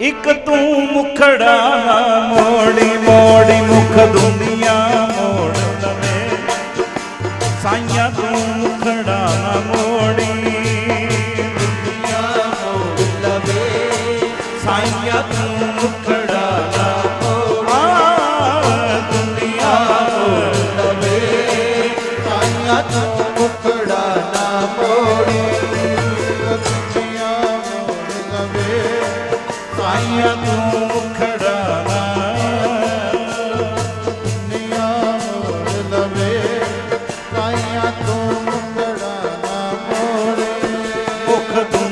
ਇੱਕ ਤੂੰ ਮੁਖੜਾ ਮੋੜੀ ਮੋੜੀ ਮੁਖ ਦੁਨੀਆ ਮੋੜ ਲਵੇ। ਸਾਈਆਂ ਤੂੰ ਮੁਖੜਾ ਨਾ ਮੋੜੀ, ਦੁਨੀਆ ਮੋੜ ਲਵੇ। ਸਾਈਆਂ ਤੂੰ ਮੁਖੜਾ ਨਾ ਮੋੜੀ, ਦੁਨੀਆ ਮੋੜ ਲਵੇ। ਸਾਈਆਂ ਤੂੰ ਸਾਈਆਂ ਤੂੰ ਮੁਖੜਾ ਨਾ। ਦੁਨੀਆ ਮੋੜ ਲਵੇ ਸਾਈਆਂ ਤੂੰ ਮੁਕੜਾ ਨਾ ਮੋੜੇ। ਮੁਖ ਤੂੰ